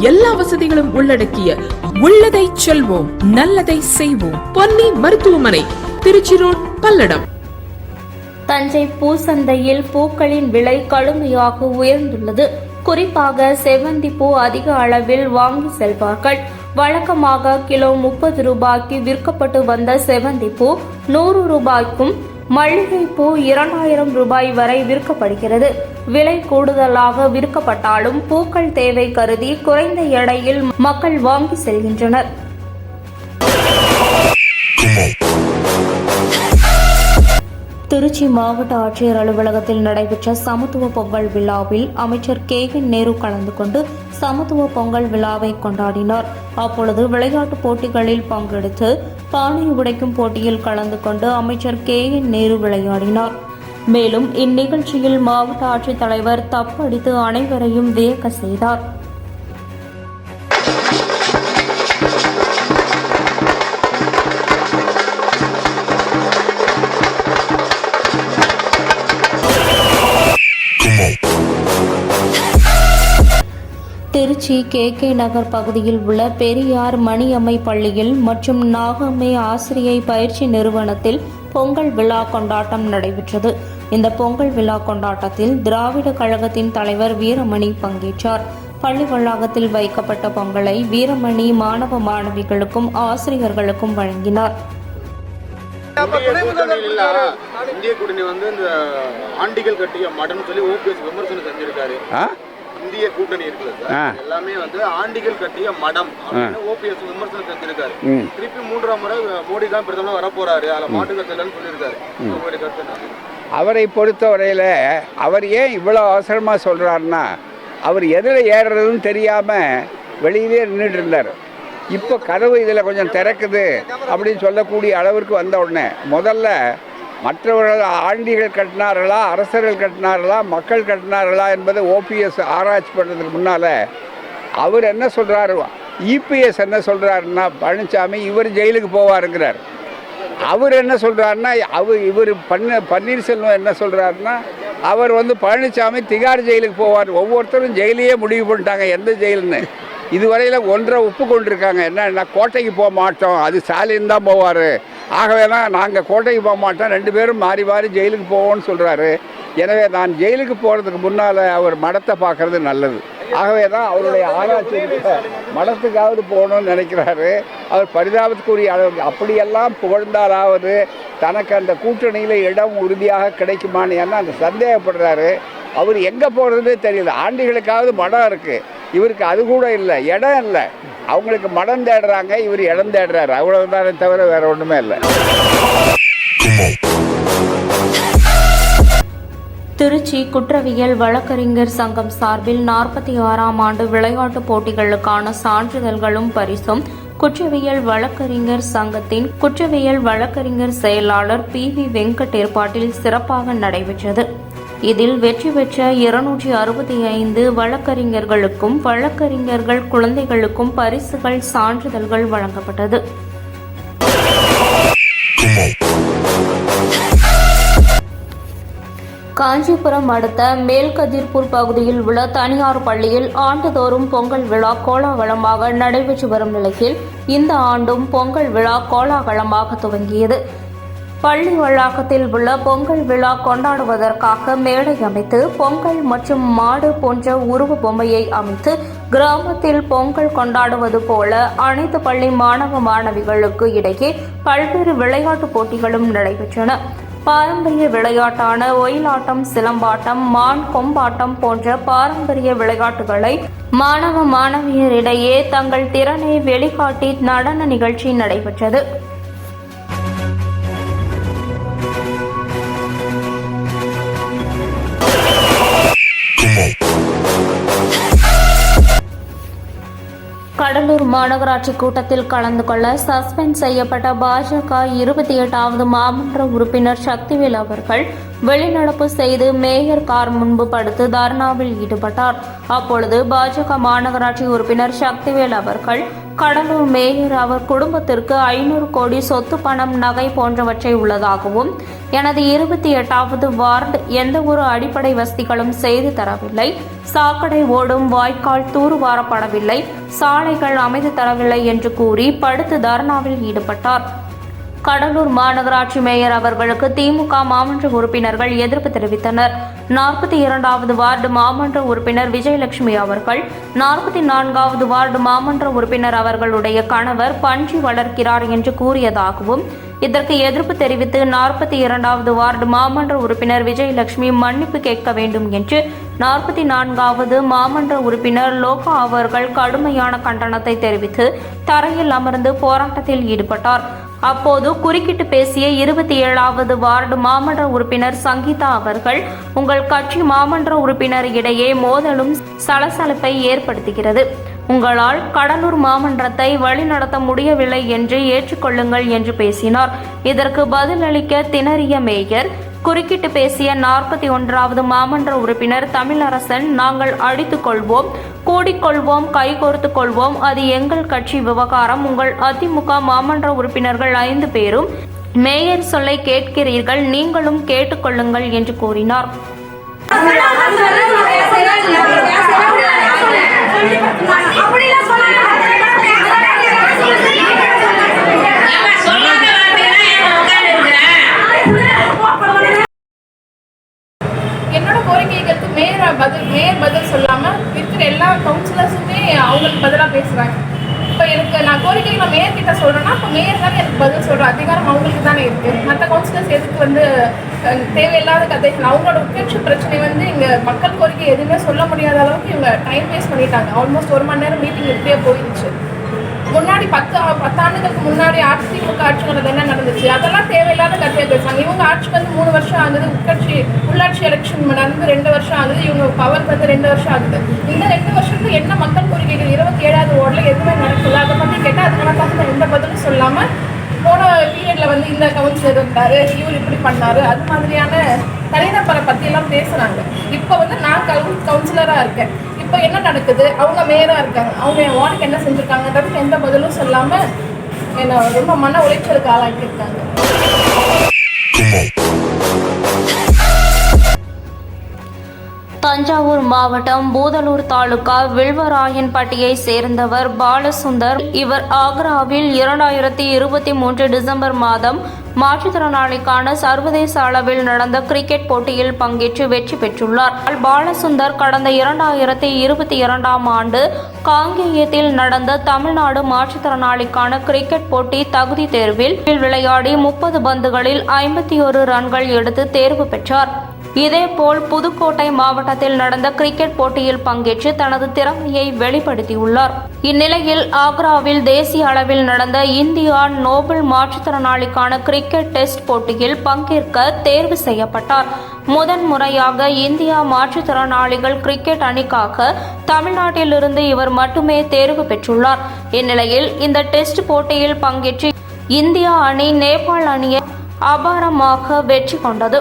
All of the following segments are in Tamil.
எல்லா வசதிகளும் உள்ளடக்கிய உள்ளதை செல்வோம் நல்லதை செய்வோம். பொன்னி மருத்துவமனை திருச்சி ரோட் பல்லடம். தஞ்சை பூசந்தையில் பூக்களின் விலை கடுமையாக உயர்ந்துள்ளது. குறிப்பாக செவந்தி பூ அதிக அளவில் வாங்கி செல்வார்கள். வழக்கமாக கிலோ முப்பது ரூபாய்க்கு விற்கப்பட்டு வந்த செவந்தி பூ நூறு ரூபாய்க்கும் மல்லிகைப்பூ இரண்டாயிரம் ரூபாய் வரை விற்கப்படுகிறது. விலை கூடுதலாக விற்கப்பட்டாலும் பூக்கள் தேவை கருதி குறைந்த எடையில் மக்கள் வாங்கி செல்கின்றனர். திருச்சி மாவட்ட ஆட்சியர் அலுவலகத்தில் நடைபெற்ற சமத்துவ பொங்கல் விழாவில் அமைச்சர் கே என் நேரு கலந்து கொண்டு சமத்துவ பொங்கல் விழாவை கொண்டாடினார். அப்பொழுது விளையாட்டுப் போட்டிகளில் பங்கெடுத்து பானை உடைக்கும் போட்டியில் கலந்து கொண்டு அமைச்சர் கே என் நேரு விளையாடினார். மேலும் இந்நிகழ்ச்சியில் மாவட்ட ஆட்சித்தலைவர் தப்படித்து அனைவரையும் வியக்க செய்தார். திருச்சி கே கே நகர் பகுதியில் உள்ள பெரியார் மணியம்மை பள்ளியில் மற்றும் நாகம்மை ஆசிரியை பயிற்சி நிறுவனத்தில் பொங்கல் விழா கொண்டாட்டம் நடைபெற்றது. இந்த பொங்கல் விழா கொண்டாட்டத்தில் திராவிட கழகத்தின் தலைவர் வீரமணி பங்கேற்றார். பள்ளி வளாகத்தில் வைக்கப்பட்ட பொங்கலை வீரமணி மாணவ மாணவிகளுக்கும் ஆசிரியர்களுக்கும் வழங்கினார். இந்திய கூட்டணி வந்து இந்த ஆண்டிகள் கட்டிய மடன் சொல்லி ஓபிஎஸ் விமர்சனம் செஞ்சிருக்காரு. இந்திய கூட்டணி இருக்குல்ல. சார் எல்லாமே வந்து ஆண்டிகள் கட்டிய மடம். ஓபிஎஸ் விமர்சனம் செஞ்சிருக்காரு. திருப்பி மூன்றாம் முறை மோடி தான் பிரதமர் வர போறாரு அதுல மாட்டுக்கத்து இல்லைன்னு சொல்லியிருக்காரு. உங்களுடைய கருத்து? அவரை பொறுத்தவரையில் அவர் ஏன் இவ்வளோ அவசரமாக சொல்கிறாருன்னா அவர் எதில் ஏறுறதுன்னு தெரியாமல் வெளியிலே நின்றுட்டு இருந்தார். இப்போ கதவு இதில் கொஞ்சம் திறக்குது அப்படின்னு சொல்லக்கூடிய அளவிற்கு வந்த உடனே முதல்ல மற்றவர்கள் ஆண்டிகள் கட்டினார்களா அரசர்கள் கட்டினார்களா மக்கள் கட்டினார்களா என்பதை ஓபிஎஸ் ஆராய்ச்சி பண்ணுறதுக்கு முன்னால் அவர் என்ன சொல்கிறாரு இபிஎஸ் என்ன சொல்கிறாருன்னா பழனிசாமி இவர் ஜெயிலுக்கு போவாருங்கிறார். அவர் என்ன சொல்கிறாருன்னா அவர் இவர் பன்ன பன்னீர்செல்வம் என்ன சொல்கிறாருன்னா அவர் வந்து பழனிசாமி திகார் ஜெயிலுக்கு போவார். ஒவ்வொருத்தரும் ஜெயிலையே முடிவு பண்ணிட்டாங்க. எந்த ஜெயிலுன்னு? இதுவரையில் ஒன்றை ஒப்பு கொண்டிருக்காங்க. என்னன்னா கோட்டைக்கு போக மாட்டோம். அது ஸ்டாலின் தான் போவார். ஆகவே தான் நாங்கள் கோட்டைக்கு போக மாட்டோம். ரெண்டு பேரும் மாறி மாறி ஜெயிலுக்கு போவோம்னு சொல்கிறாரு எனவே நான் ஜெயிலுக்கு போகிறதுக்கு முன்னால் அவர் மடத்தை பார்க்குறது நல்லது. ஆகவே தான் அவருடைய ஆராய்ச்சி மடத்துக்காவது போகணும்னு நினைக்கிறாரு. அவர் பரிதாபத்துக்குரிய அளவு அப்படியெல்லாம் புகழ்ந்தாலாவது தனக்கு அந்த கூட்டணியில் இடம் உறுதியாக கிடைக்குமான்னு ஏன்னா அந்த சந்தேகப்படுறாரு. அவர் எங்கே போகிறதுனே தெரியல. ஆண்டுகளுக்காவது மடம் இருக்குது இவருக்கு அது கூட இல்லை இடம் இல்லை. அவங்களுக்கு மடம் தேடுறாங்க இவர் இடம் தேடுறாரு. அவ்வளவுதானே தவிர வேற ஒன்றுமே இல்லை. திருச்சி குற்றவியல் வழக்கறிஞர் சங்கம் சார்பில் நாற்பத்தி ஆறாம் ஆண்டு விளையாட்டுப் போட்டிகளுக்கான சான்றிதழ்களும் பரிசும் குற்றவியல் வழக்கறிஞர் சங்கத்தின் குற்றவியல் வழக்கறிஞர் செயலாளர் பி வி வெங்கட் ஏற்பாட்டில் சிறப்பாக நடைபெற்றது. இதில் வெற்றி பெற்ற இருநூற்றி அறுபத்தி ஐந்து வழக்கறிஞர்களுக்கும் வழக்கறிஞர்கள் குழந்தைகளுக்கும் பரிசுகள் சான்றிதழ்கள் வழங்கப்பட்டது. காஞ்சிபுரம் அடுத்த மேல்கதிர்பூர் பகுதியில் உள்ள தனியார் பள்ளியில் ஆண்டுதோறும் பொங்கல் விழா கோலாகலமாக நடைபெற்று வரும் நிலையில் இந்த ஆண்டும் பொங்கல் விழா கோலாகலமாக துவங்கியது. பள்ளி வளாகத்தில் உள்ள பொங்கல் விழா கொண்டாடுவதற்காக மேடை அமைத்து பொங்கல் மற்றும் மாடு போன்ற உருவ பொம்மையை அமைத்து கிராமத்தில் பொங்கல் கொண்டாடுவது போல அனைத்து பள்ளி மாணவ மாணவிகளுக்கு இடையே பல்வேறு விளையாட்டுப் போட்டிகளும் நடைபெற்றன. பாரம்பரிய விளையாட்டான ஒயிலாட்டம் சிலம்பாட்டம் மான் கொம்பாட்டம் போன்ற பாரம்பரிய விளையாட்டுகளை மாணவ மாணவியரிடையே தங்கள் திறனை வெளிக்காட்டி நடன நிகழ்ச்சி நடைபெற்றது. கடலூர் மாநகராட்சி கூட்டத்தில் கலந்து கொள்ள சஸ்பெண்ட் செய்யப்பட்ட பாஜக இருபத்தி எட்டாவது மாமன்ற உறுப்பினர் சக்திவேல் அவர்கள் வெளிநடப்பு செய்து மேயர் கார் முன்பு படுத்து தர்ணாவில் ஈடுபட்டார். அப்பொழுது பாஜக மாநகராட்சி உறுப்பினர் சக்திவேல் அவர்கள் கடலூர் மேயர் அவர் குடும்பத்திற்கு ஐநூறு கோடி சொத்து பணம் நகை போன்றவற்றை உள்ளதாகவும் எனது இருபத்தி எட்டாவது வார்டு எந்த ஒரு அடிப்படை வசதிகளும் செய்து தரவில்லை. சாக்கடை ஓடும் வாய்க்கால் தூர்வாரப்படவில்லை. சாலைகள் அமைத்து தரவில்லை என்று கூறி படுத்து தர்ணாவில் ஈடுபட்டார். கடலூர் மாநகராட்சி மேயர் அவர்களுக்கு திமுக மாமன்ற உறுப்பினர்கள் எதிர்ப்பு தெரிவித்தனர். நாற்பத்தி இரண்டாவது வார்டு மாமன்ற உறுப்பினர் விஜயலட்சுமி அவர்கள் நாற்பத்தி நான்காவது வார்டு மாமன்ற உறுப்பினர் அவர்களுடைய கணவர் பன்றி வளர்க்கிறார் என்று கூறியதாகவும் இதற்கு எதிர்ப்பு தெரிவித்து நாற்பத்தி இரண்டாவது வார்டு மாமன்ற உறுப்பினர் விஜயலட்சுமி மன்னிப்பு கேட்க வேண்டும் என்று நாற்பத்தி நான்காவது மாமன்ற உறுப்பினர் லோகா அவர்கள் கடுமையான கண்டனத்தை தெரிவித்து தரையில் அமர்ந்து போராட்டத்தில் ஈடுபட்டார். அப்போது குறுக்கிட்டு பேசிய இருபத்தி ஏழாவது வார்டு மாமன்ற உறுப்பினர் சங்கீதா அவர்கள் உங்கள் கட்சி மாமன்ற உறுப்பினர் இடையே மோதலும் சலசலப்பை ஏற்படுத்துகிறது. உங்களால் கடலூர் மாமன்றத்தை வழிநடத்த முடியவில்லை என்று ஏற்றுக்கொள்ளுங்கள் என்று பேசினார். இதற்கு பதிலளிக்க திணறிய மேயர் குறுக்கிட்டு பேசிய நாற்பத்தி ஒன்றாவது மாமன்ற உறுப்பினர் தமிழரசன் நாங்கள் அடித்துக் கொள்வோம் கூடிக்கொள்வோம் கைகோர்த்து கொள்வோம். அது எங்கள் கட்சி விவகாரம். உங்கள் அதிமுக மாமன்ற உறுப்பினர்கள் ஐந்து பேரும் மேயர் சொல்லை கேட்கிறீர்கள். நீங்களும் கேட்டுக்கொள்ளுங்கள் என்று கூறினார். அப்படிலாம் என்னோட கோரிக்கைகளுக்கு மேயர் பதில் மேயர் பதில் சொல்லாம இருக்கிற எல்லா கவுன்சிலர்ஸுமே அவங்களுக்கு பதிலாக பேசுறாங்க. இப்போ எனக்கு நான் கோரிக்கை நான் மேயர் கிட்ட சொல்றேன்னா இப்போ மேயர் தானே எனக்கு பதில் சொல்கிற அதிகாரம் அவங்களுக்கு தானே இருக்கு. மற்ற கவுன்சிலர்ஸ் எதுக்கு வந்து தேவையில்லாத கதைகள் அவங்களோட உட்கட்சி பிரச்சனை வந்து இங்கே மக்கள் கோரிக்கை எதுவுமே சொல்ல முடியாத அளவுக்கு இவங்க டைம் வேஸ்ட் பண்ணிட்டாங்க. ஆல்மோஸ்ட் ஒரு மணி நேரம் மீட்டிங் இப்படியே போயிடுச்சு. முன்னாடி பத்து பத்தாண்டுகளுக்கு முன்னாடி அதிமுக ஆட்சிங்கிறது என்ன நடந்துச்சு? அதெல்லாம் தேவையில்லாத கதையை பேசுவாங்க. இவங்க ஆட்சிக்கு வந்து மூணு வருஷம் ஆகுது உட்கட்சி உள்ளாட்சி எலெக்ஷன் நடந்து ரெண்டு வருஷம் ஆகுது இவங்க பவர் வந்து ரெண்டு வருஷம் ஆகுது. இந்த ரெண்டு வருஷத்துக்கு என்ன மக்கள் கோரிக்கைகள்? இருபத்தி ஏழாவது வார்டில் எதுவுமே நடக்கல. அதை பற்றி கேட்டால் அதுக்கான தகுந்த எந்த பதிலும் சொல்லாமல் போன பீரியட்ல வந்து இந்த கவுன்சிலர் இருந்தாரு இவர் இப்படி பண்ணாரு அது மாதிரியான தனிநபரை பத்தி எல்லாம் பேசுறாங்க. இப்போ வந்து நான் கவு கவுன்சிலரா இருக்கேன். இப்போ என்ன நடக்குது? அவங்க மேயராக இருக்காங்க. அவங்க என் வார்டுக்கு என்ன செஞ்சுருக்காங்கன்றது எந்த பதிலும் சொல்லாமல் என்னை ரொம்ப மன உளைச்சலுக்கு ஆளாக்கியிருக்காங்க. தஞ்சாவூர் மாவட்டம் பூதலூர் தாலுகா வில்வராயன்பட்டியை சேர்ந்தவர் பாலசுந்தர். இவர் ஆக்ராவில் இரண்டாயிரத்தி இருபத்தி மூன்று டிசம்பர் மாதம் மாற்றுத்திறனாளிக்கான சர்வதேச அளவில் நடந்த கிரிக்கெட் போட்டியில் பங்கேற்று வெற்றி பெற்றுள்ளார். பாலசுந்தர் கடந்த இரண்டாயிரத்தி இருபத்தி இரண்டாம் ஆண்டு காங்கேயத்தில் நடந்த தமிழ்நாடு மாற்றுத்திறனாளிக்கான கிரிக்கெட் போட்டி தகுதி தேர்வில் விளையாடி முப்பது பந்துகளில் ஐம்பத்தி ஒரு ரன்கள் எடுத்து தேர்வு பெற்றார். இதேபோல் புதுக்கோட்டை மாவட்டத்தில் நடந்த கிரிக்கெட் போட்டியில் பங்கேற்று தனது திறமையை வெளிப்படுத்தியுள்ளார். இந்நிலையில் ஆக்ராவில் தேசிய அளவில் நடந்த இந்தியா நோபல் மாற்றுத்திறனாளிக்கான கிரிக்கெட் டெஸ்ட் போட்டியில் பங்கேற்க தேர்வு செய்யப்பட்டார். முதன் முறையாக இந்தியா மாற்றுத்திறனாளிகள் கிரிக்கெட் அணிக்காக தமிழ்நாட்டிலிருந்து இவர் மட்டுமே தேர்வு பெற்றுள்ளார். இந்நிலையில் இந்த டெஸ்ட் போட்டியில் பங்கேற்று இந்தியா அணி நேபாள் அணியை அபாரமாக வெற்றி கொண்டது.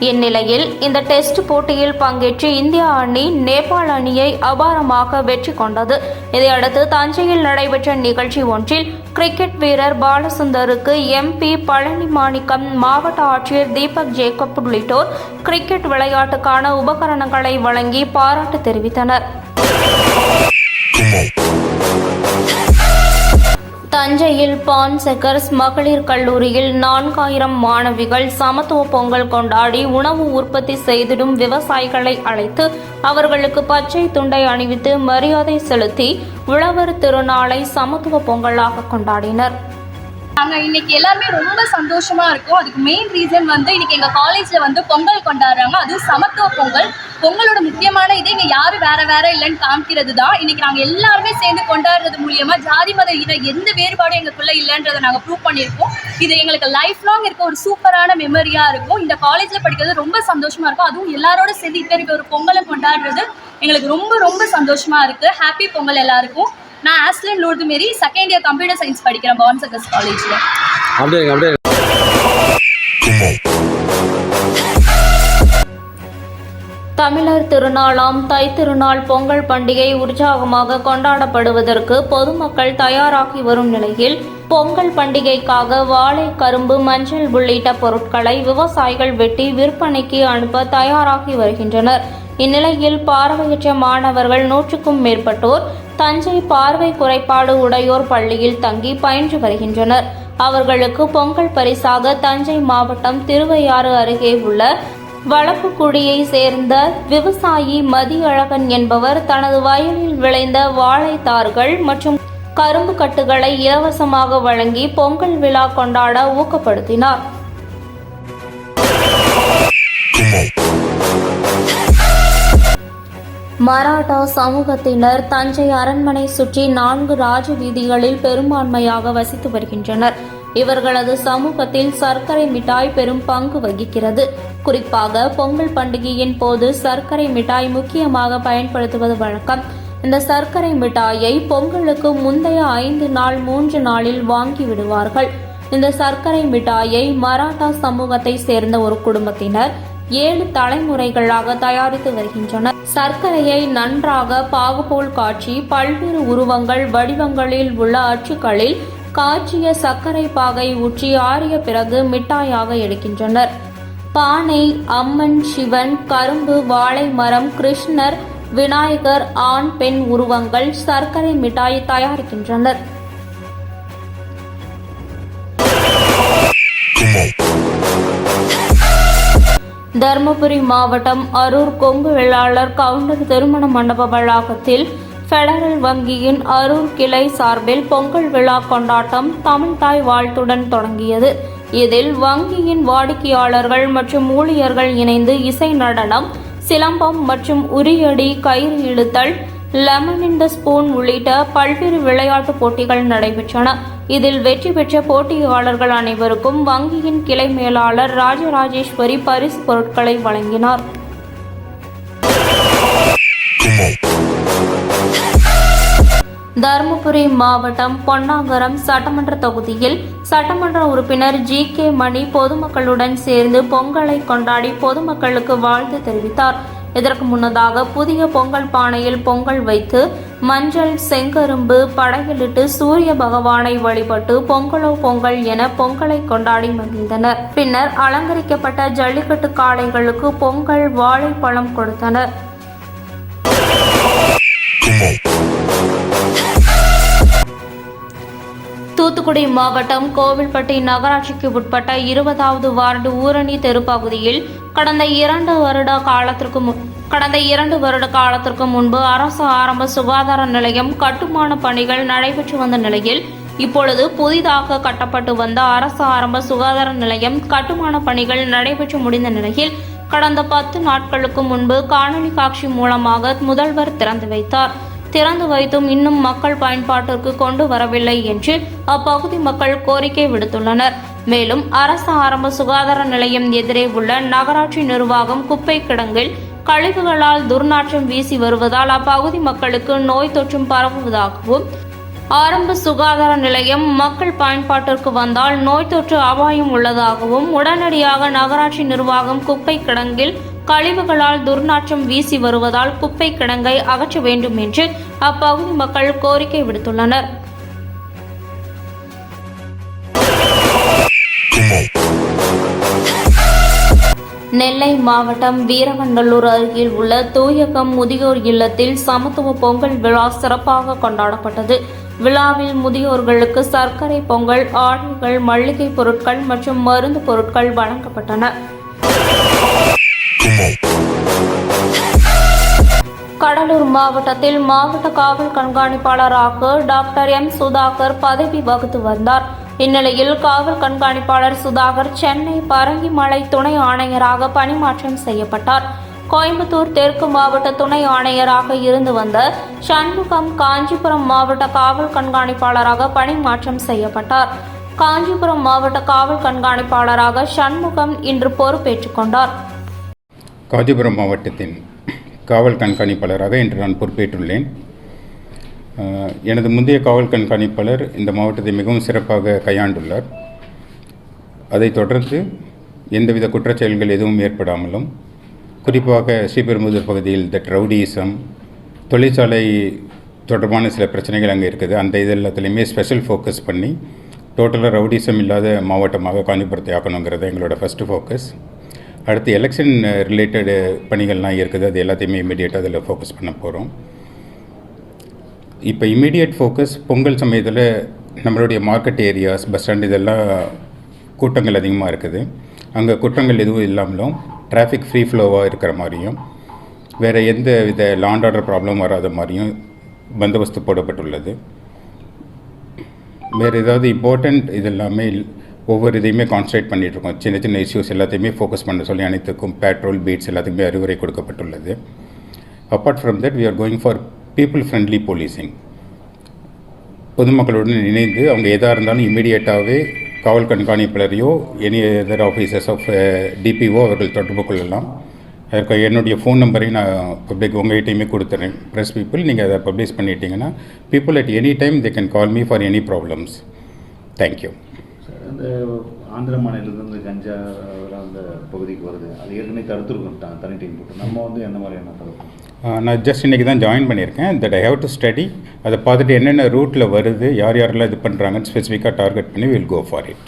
இந்நிலையில் இந்த டெஸ்ட் போட்டியில் பங்கேற்று இந்திய அணி நேபாள் அணியை அபாரமாக வெற்றி கொண்டது. இதையடுத்து தஞ்சையில் நடைபெற்ற நிகழ்ச்சி ஒன்றில் கிரிக்கெட் வீரர் பாலசுந்தருக்கு எம்பி பழனி மாணிக்கம் மாவட்ட ஆட்சியர் தீபக் ஜேக்கப் உள்ளிட்டோர் கிரிக்கெட் விளையாட்டுக்கான உபகரணங்களை வழங்கி பாராட்டு தெரிவித்தனர். தஞ்சையில் பான் செகர்ஸ் மகளிர் கல்லூரியில் நான்காயிரம் மாணவிகள் சமத்துவ பொங்கல் கொண்டாடி உணவு உற்பத்தி செய்திடும் விவசாயிகளை அழைத்து அவர்களுக்கு பச்சை துண்டை அணிவித்து மரியாதை செலுத்தி உழவர் திருநாளை சமத்துவ பொங்கலாக கொண்டாடினர். நாங்கள் இன்னைக்கு எல்லாருமே ரொம்ப சந்தோஷமா இருக்கோம். அதுக்கு மெயின் ரீசன் வந்து இன்னைக்கு எங்கள் காலேஜில் வந்து பொங்கல் கொண்டாடுறாங்க. அதுவும் சமத்துவ பொங்கல். பொங்கலோட முக்கியமான இது இங்கே யாரும் வேற வேற இல்லைன்னு காமிக்கிறது தான். இன்னைக்கு நாங்கள் எல்லாருமே சேர்ந்து கொண்டாடுறது மூலியமா ஜாதி மத இன எந்த வேறுபாடும் எங்களுக்குள்ள இல்லைன்றதை நாங்கள் ப்ரூவ் பண்ணியிருக்கோம். இது எங்களுக்கு லைஃப் லாங் இருக்க ஒரு சூப்பரான மெமரியா இருக்கும். இந்த காலேஜில் படிக்கிறது ரொம்ப சந்தோஷமா இருக்கும். அதுவும் எல்லாரோட சேர்ந்து இப்போ இருக்க ஒரு பொங்கலை கொண்டாடுறது எங்களுக்கு ரொம்ப ரொம்ப சந்தோஷமா இருக்கு. ஹாப்பி பொங்கல் எல்லாருக்கும். நான் Aslin Lourdu Mari second year computer science படிக்கிறேன் பான்சகஸ் காலேஜில் அப்படியே அப்படியே. தமிழர் திருநாளாம் தைத்திருநாள் பொங்கல் பண்டிகை உற்சாகமாக கொண்டாடப்படுவதற்கு பொதுமக்கள் தயாராகி வரும் நிலையில் பொங்கல் பண்டிகைக்காக வாழை கரும்பு மஞ்சள் உள்ளிட்ட பொருட்களை விவசாயிகள் வெட்டி விற்பனைக்கு அனுப்ப தயாராகி வருகின்றனர். இந்நிலையில் பார்வையற்ற மாணவர்கள் நூற்றுக்கும் மேற்பட்டோர் தஞ்சை பார்வை குறைபாடு உடையோர் பள்ளியில் தங்கி பயின்று வருகின்றனர். அவர்களுக்கு பொங்கல் பரிசாக தஞ்சை மாவட்டம் திருவையாறு அருகே உள்ள வளப்புக்குடியை சேர்ந்த விவசாயி மதியழகன் என்பவர் தனது வயலில் விளைந்த வாழைத்தார்கள் மற்றும் கரும்பு கட்டுகளை இலவசமாக வழங்கி பொங்கல் விழா கொண்டாட ஊக்கப்படுத்தினார். மராட்டா சமூகத்தினர் தஞ்சை அரண்மனை சுற்றி நான்கு ராஜ வீதிகளில் பெரும்பான்மையாக வசித்து வருகின்றனர். இவர்களது சமூகத்தில் சர்க்கரை மிட்டாய் பெரும் பங்கு வகிக்கிறது. குறிப்பாக பொங்கல் பண்டிகையின் போது சர்க்கரை மிட்டாய் முக்கியமாக பயன்படுத்துவது வழக்கம். இந்த சர்க்கரை மிட்டாயை பொங்கலுக்கு முந்தைய ஐந்து நாள் மூன்று நாளில் வாங்கி விடுவார்கள். இந்த சர்க்கரை மிட்டாயை மராட்டா சமூகத்தை சேர்ந்த ஒரு குடும்பத்தினர் ஏழு தலைமுறைகளாக தயாரித்து வருகின்றனர். சர்க்கரையை நன்றாக பாகுபோல் காட்சி பல்வேறு உருவங்கள் வடிவங்களில் உள்ள அச்சுக்களில் காய்ச்சிய சர்க்கரை பாகை ஊற்றி ஆறிய பிறகு மிட்டாயாக எடுக்கின்றனர். பானை அம்மன் சிவன் கரும்பு வாழை மரம் கிருஷ்ணர் விநாயகர் ஆண் பெண் உருவங்கள் சர்க்கரை மிட்டாய் தயாரிக்கின்றனர். தருமபுரி மாவட்டம் அரூர் கொங்கு வேளாளர் கவுண்டர் திருமண மண்டப வளாகத்தில் பெடரல் வங்கியின் அரூர் கிளை சார்பில் பொங்கல் விழா கொண்டாட்டம் தமிழ்தாய் வாழ்த்துடன் தொடங்கியது. இதில் வங்கியின் வாடிக்கையாளர்கள் மற்றும் ஊழியர்கள் இணைந்து இசை நடனம் சிலம்பம் மற்றும் உரியடி கயிறு இழுத்தல் லெமன் இன் த ஸ்பூன் உள்ளிட்ட பல்வேறு விளையாட்டுப் போட்டிகள் நடைபெற்றன. இதில் வெற்றி பெற்ற போட்டியாளர்கள் அனைவருக்கும் வங்கியின் கிளை மேலாளர் ராஜராஜேஸ்வரி பரிசு பொருட்களை வழங்கினார். தருமபுரி மாவட்டம் பொன்னாகரம் சட்டமன்ற தொகுதியில் சட்டமன்ற உறுப்பினர் ஜி கே மணி பொதுமக்களுடன் சேர்ந்து பொங்கலை கொண்டாடி பொதுமக்களுக்கு வாழ்த்து தெரிவித்தார். இதற்கு முன்னதாக புதிய பொங்கல் பானையில் பொங்கல் வைத்து மஞ்சள் செங்கரும்பு படையலிட்டு சூரிய பகவானை வழிபட்டு பொங்கலோ பொங்கல் என பொங்கலை கொண்டாடி மகிழ்ந்தனர். பின்னர் அலங்கரிக்கப்பட்ட ஜல்லிக்கட்டு காளைகளுக்கு பொங்கல் வாழைப்பழம் கொடுத்தனர். தூத்துக்குடி மாவட்டம் கோவில்பட்டி நகராட்சிக்கு உட்பட்ட இருபதாவது வார்டு ஊரணி தெரு பகுதியில் கடந்த இரண்டு வருட காலத்திற்கு முன் கடந்த இரண்டு வருட காலத்திற்கு முன்பு அரசு ஆரம்ப சுகாதார நிலையம் கட்டுமான பணிகள் நடைபெற்று வந்த நிலையில் இப்பொழுது புதிதாக கட்டப்பட்டு வந்த அரசு ஆரம்ப சுகாதார நிலையம் கட்டுமான பணிகள் நடைபெற்று முடிந்த நிலையில் கடந்த பத்து நாட்களுக்கு முன்பு காணொலி காட்சி மூலமாக முதல்வர் திறந்து வைத்தார். திறந்து வைத்தும் இன்னும் மக்கள் பயன்பாட்டிற்கு கொண்டு வரவில்லை என்று அப்பகுதி மக்கள் கோரிக்கை விடுத்துள்ளனர். மேலும் அரசு ஆரம்ப சுகாதார நிலையம் எதிரே உள்ள நகராட்சி நிர்வாகம் குப்பை கிடங்கில் கழிவுகளால் துர்நாற்றம் வீசி வருவதால் அப்பகுதி மக்களுக்கு நோய் தொற்றும் பரவுவதாகவும் ஆரம்ப சுகாதார நிலையம் மக்கள் பயன்பாட்டிற்கு வந்தால் நோய் தொற்று அபாயம் உள்ளதாகவும் உடனடியாக நகராட்சி நிர்வாகம் குப்பை கிடங்கில் கழிவுகளால் துர்நாற்றம் வீசி வருவதால் குப்பை கிடங்கை அகற்ற வேண்டும் என்று அப்பகுதி மக்கள் கோரிக்கை விடுத்துள்ளனர். நெல்லை மாவட்டம் வீரவண்டலூர் அருகில் உள்ள தூயகம் முதியோர் இல்லத்தில் சமத்துவ பொங்கல் விழா சிறப்பாக கொண்டாடப்பட்டது. விழாவில் முதியோர்களுக்கு சர்க்கரை பொங்கல் ஆடைகள் மளிகை பொருட்கள் மற்றும் மருந்து பொருட்கள் வழங்கப்பட்டன. கடலூர் மாவட்டத்தில் மாவட்ட காவல் கண்காணிப்பாளராக டாக்டர் எம். சுதாகர் பதவி வகுத்து வந்தார். இந்நிலையில் காவல் கண்காணிப்பாளர் சுதாகர் சென்னை பரங்கிமலை துணை ஆணையராக பணிமாற்றம் செய்யப்பட்டார். கோயம்புத்தூர் தெற்கு மாவட்ட துணை ஆணையராக இருந்து வந்த சண்முகம் காஞ்சிபுரம் மாவட்ட காவல் கண்காணிப்பாளராக பணிமாற்றம் செய்யப்பட்டார். காஞ்சிபுரம் மாவட்ட காவல் கண்காணிப்பாளராக சண்முகம் இன்று பொறுப்பேற்றுக் கொண்டார். காஞ்சிபுரம் மாவட்டத்தின் காவல் கண்காணிப்பாளராக இன்று நான் பொறுப்பேற்றுள்ளேன். எனது முந்தைய காவல் கண்காணிப்பாளர் இந்த மாவட்டத்தை மிகவும் சிறப்பாக கையாண்டுள்ளார். அதைத் தொடர்ந்து எந்தவித குற்றச்செயல்கள் எதுவும் ஏற்படாமலும் குறிப்பாக ஸ்ரீபெரும்புதூர் பகுதியில் தட் ரவுடிசம் தொழிற்சாலை தொடர்பான சில பிரச்சனைகள் அங்கே இருக்குது. அந்த இது எல்லாத்துலேயுமே ஸ்பெஷல் ஃபோக்கஸ் பண்ணி டோட்டலாக ரவுடிசம் இல்லாத மாவட்டமாக காஞ்சிபுரத்தை ஆக்கணுங்கிறது எங்களோட ஃபஸ்ட்டு ஃபோக்கஸ். அடுத்து எலெக்ஷன் ரிலேட்டடு பணிகள்லாம் இருக்குது. அது எல்லாத்தையுமே இமீடியட்டாக அதில் ஃபோக்கஸ் பண்ண போகிறோம் இப்போ இமீடியட் ஃபோக்கஸ் பொங்கல் சமயத்தில் நம்மளுடைய மார்க்கெட் ஏரியாஸ் பஸ் ஸ்டாண்ட் இதெல்லாம் கூட்டங்கள் அதிகமாக இருக்குது. அங்கே குற்றங்கள் எதுவும் இல்லாமலும் டிராஃபிக் ஃப்ரீ ஃப்ளோவாக இருக்கிற மாதிரியும் வேறு எந்த வித லாண்ட் ஆர்டர் ப்ராப்ளம் வராத மாதிரியும் பந்தோபஸ்து போடப்பட்டுள்ளது. வேறு ஏதாவது இம்பார்ட்டண்ட் இதெல்லாமே ஒவ்வொரு இதையுமே கான்சன்ட்ரேட் பண்ணிகிட்ருக்கோம் சின்ன சின்ன இஷ்யூஸ் எல்லாத்தையுமே ஃபோக்கஸ் பண்ண சொல்லி அனைத்துக்கும் பெட்ரோல் பீட்ஸ் எல்லாத்துக்குமே அறிவுரை கொடுக்கப்பட்டுள்ளது. Apart from that we are going for people friendly policing பொதுமக்களுடன் இணைந்து அவங்க எதாக இருந்தாலும் இமீடியட்டாகவே காவல் கண்காணிப்பாளரையோ any other officers of DPO அவர்கள் தொடர்பு கொள்ளலாம். அதற்கு என்னுடைய ஃபோன் நம்பரையும் நான் பப்ளிக் உங்கள்கிட்டையுமே கொடுத்துறேன். ப்ரெஸ் பீப்புள் நீங்கள் அதை பப்ளிஷ் பண்ணிட்டீங்கன்னா people at any time they can call me for any problems thank you sir அந்த ஆந்திர மாநிலத்திலிருந்து கஞ்சா அந்த பகுதிக்கு வருது அது ஏற்கனவே தடுத்துருக்கோம் தனி டீம் போட்டு. நம்ம வந்து என்ன மாதிரியான தடுப்போம் நான் ஜஸ்ட் இன்றைக்கி தான் ஜாயின் பண்ணியிருக்கேன். That I have to study அதை பார்த்துட்டு என்னென்ன ரூட்டில் வருது யார் யாரெல்லாம் இது பண்ணுறாங்கன்னு ஸ்பெசிஃபிக்காக டார்கெட் பண்ணி வில் கோ ஃபார் இட்